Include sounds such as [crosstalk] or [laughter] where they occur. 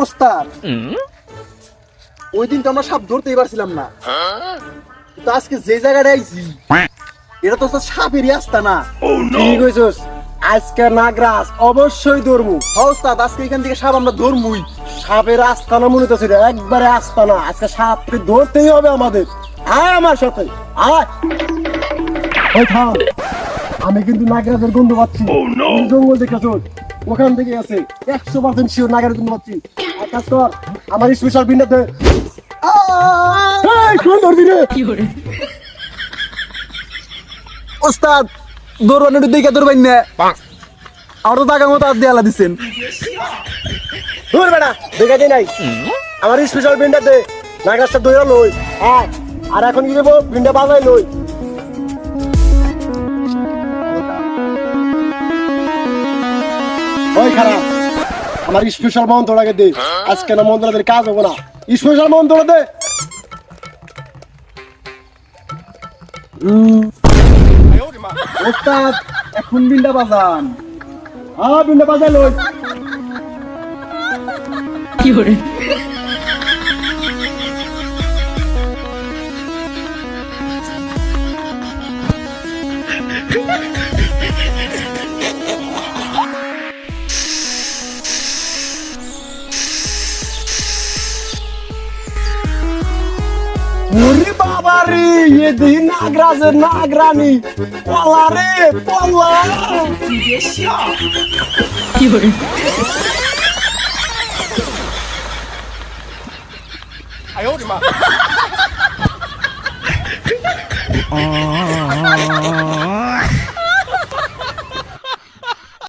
ওস্তাদ। ওই দিন তো আমরা সাপ ধরতেই পারছিলাম না। তো আজকে যে জায়গাটা আইছি এটা তো সাপেরই আসতা না। ঠিক কইছস আজকে নাগরাজ অবশ্যই ধরমু হ্যাঁ ওস্তাদ আজকে এখান থেকে সাপ আমরা ধরমুই সাপের আস্তানা মনে তো ছিল একবারে আস্তানা আজকে সাপকে ধরতেই হবে আমাদের। আয় আমার সাথে আয়। ওই থাম আমি কিন্তু নাগরাজের গন্ধ পাচ্ছি। তুই জঙ্গল দেখেছ ওখান থেকে আছে একশো পার্সেন্ট শিওর নাগরাজ গন্ধ পাচ্ছি। কাজ কর আমার স্পেশাল না। আমার স্পেশাল বিন্ডা দে নাগরাজটা দইরা লই। আয় আর এখন কি দেবো বিন্ডা বাজাই লই। খারাপ। আমার স্পেশাল মন্ত্রটাকে দে। আজকে না মন্ত্রদের কাজ হব না। স্পেশাল মন্ত্র দে। ওস্তাদ এখন বিলটা বাজান। হ্যাঁ বিন্ডা বাজাই লই। [laughs] ওরে বাবা রে এ দিন নাগরাজের নাগরানি পলা রে পলা